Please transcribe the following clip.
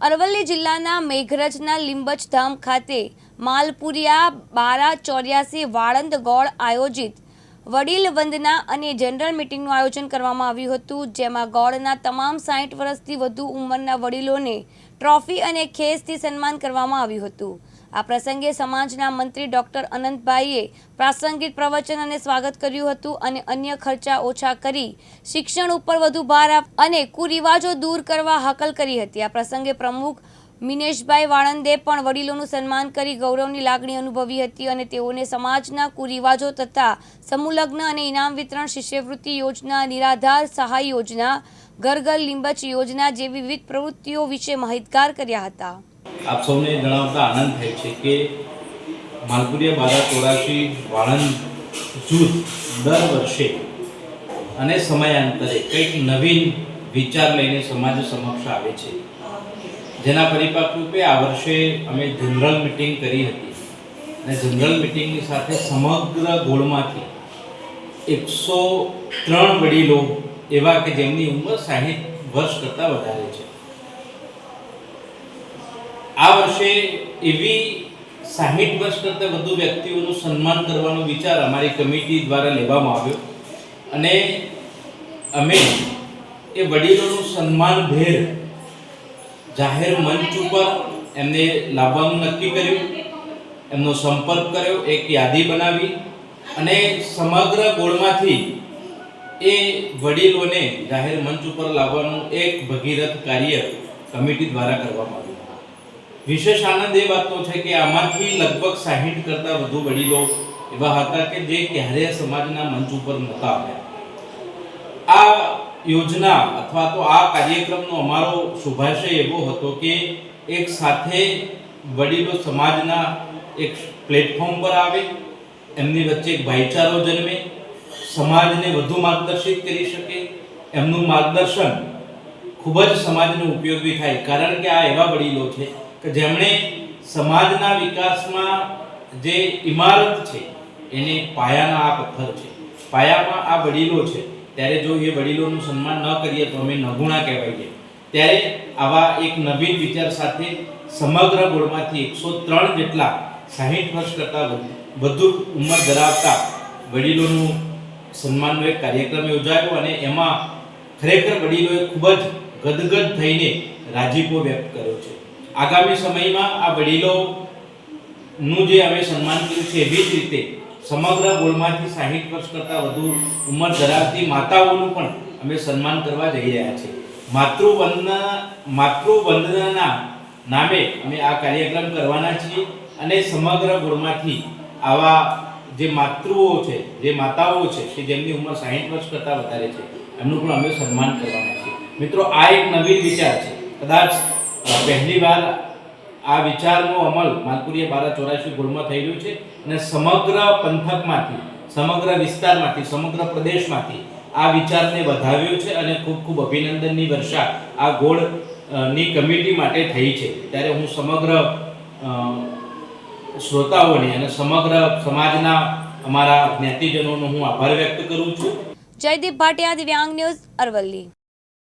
અરવલ્લી જિલ્લાના મેઘરજના લીંબજ ધામ ખાતે માલપુરિયા બારા ચોર્યાસી વાળંદ ગોળ આયોજિત વડીલ વંદના અને જનરલ મિટિંગનું આયોજન કરવામાં આવ્યું હતું, જેમાં ગોળના તમામ સાઠ વર્ષથી વધુ ઉંમરના વડીલોને ટ્રોફી અને ખેસથી સન્માન કરવામાં આવ્યું હતું. આ પ્રસંગે સમાજના મંત્રી ડોક્ટર અનંતભાઈએ પ્રાસંગિક પ્રવચન અને સ્વાગત કર્યું હતું અને અન્ય ખર્ચા ઓછા કરી શિક્ષણ ઉપર વધુ ભાર આપ અને કુરિવાજો દૂર કરવા હાકલ કરી હતી. આ પ્રસંગે પ્રમુખ મિનેશભાઈ વાળંદે પણ વડીલોનું સન્માન કરી ગૌરવની લાગણી અનુભવી હતી અને તેઓને સમાજના કુરિવાજો તથા સમૂહલગ્ન અને ઇનામ વિતરણ શિષ્યવૃત્તિ યોજના, નિરાધાર સહાય યોજના ઘર ઘર લીંબચ યોજના જેવી વિવિધ પ્રવૃત્તિઓ વિશે માહિતગાર કર્યા હતા. આપ સૌને જણાવતા આનંદ થાય છે કે માલપુરિયા બારા ચોરાશી વાળંદ જૂથ દર વર્ષે અને સમયાંતરે કંઈક નવીન વિચાર લઈને સમાજ સમક્ષ આવે છે. જેના પરિપાક રૂપે આ વર્ષે અમે જનરલ મિટિંગ કરી હતી. અને જનરલ મિટિંગની સાથે સમગ્ર ગોળમાંથી એકસો ત્રણ વડીલો એવા કે જેમની ઉંમર સાહીઠ વર્ષ કરતાં વધારે છે. આ વર્ષે એવી સાહીઠ વર્ષ કરતાં વધુ વ્યક્તિઓનું સન્માન કરવાનો વિચાર અમારી કમિટી દ્વારા લેવામાં આવ્યો. અને અમે એ વડીલોનું સન્માન ભેર જાહેર મંચ ઉપર એમને લાવવાનું નક્કી કર્યું. એમનો સંપર્ક કર્યો, એક યાદી બનાવી અને સમગ્ર ગોળમાંથી એ વડીલોને જાહેર મંચ ઉપર લાવવાનું એક ભગીરથ કાર્ય કમિટી દ્વારા કરવામાં આવ્યું. વિશેષ આનંદ એ વાતનો છે કે આમાંથી લગભગ સાહીઠ કરતાં વધુ વડીલો એવા હતા કે જે ક્યારેય સમાજના મંચ ઉપર નહોતા આવ્યા. આ યોજના અથવા તો આ કાર્યક્રમનો અમારો શુભાશય એવો હતો કે એક સાથે વડીલો સમાજના એક પ્લેટફોર્મ પર આવે, એમની વચ્ચે એક ભાઈચારો જન્મે, સમાજને વધુ માર્ગદર્શિત કરી શકે. એમનું માર્ગદર્શન ખૂબ જ સમાજને ઉપયોગી થાય, કારણ કે આ એવા વડીલો છે કે જેમણે સમાજના વિકાસમાં જે ઇમારત છે, એને પાયાના આ પથ્થર છે. પાયામાં આ વડીલો છે, ત્યારે જો એ વડીલોનું સન્માન ન કરીએ તો અમે નગુણા કહેવાઈએ ત્યારે આવા એક નવીન વિચાર સાથે સમગ્ર ગોળમાંથી એકસો ત્રણ જેટલા સાહીઠ વર્ષ કરતાં વધુ ઉંમર ધરાવતા વડીલોનું સન્માનનો એક કાર્યક્રમ યોજાયો અને એમાં ખરેખર વડીલોએ ખૂબ જ ગદગદ થઈને રાજીપો વ્યક્ત કર્યો છે. આગામી સમયમાં આ વડીલોનું જે અમે સન્માન કર્યું છે, એવી જ રીતે સમગ્ર ગોળમાંથી સાહીઠ વર્ષ કરતાં વધુ ઉંમર ધરાવતી માતાઓનું પણ અમે સન્માન કરવા જઈ રહ્યા છીએ. માતૃવંદના, માતૃવંદનાના નામે અમે આ કાર્યક્રમ કરવાના છીએ અને સમગ્ર ગોળમાંથી આવા જે માતૃઓ છે, જે માતાઓ છે, કે જેમની ઉંમર સાહીઠ વર્ષ કરતાં વધારે છે, એમનું પણ અમે સન્માન કરવાના છીએ. મિત્રો, આ એક નવીન વિચાર છે. કદાચ પહેલી વાર આ વિચારનો અમલ માલપુરિયા બારા ચોરાશી ગોળમાં થઈ રહ્યું છે અને સમગ્ર પંથકમાંથી, સમગ્ર વિસ્તારમાંથી, સમગ્ર પ્રદેશમાંથી આ વિચારને વધાવ્યો છે અને ખૂબ ખૂબ અભિનંદનની વર્ષા આ ગોળની કમિટી માટે થઈ છે. ત્યારે હું સમગ્ર શ્રોતાઓને અને સમગ્ર સમાજના અમારા જ્ઞાતિજનોનો હું આભાર વ્યક્ત કરું છું. જયદીપ ભાટિયા, દિવ્યાંગ ન્યૂઝ અરવલ્લી.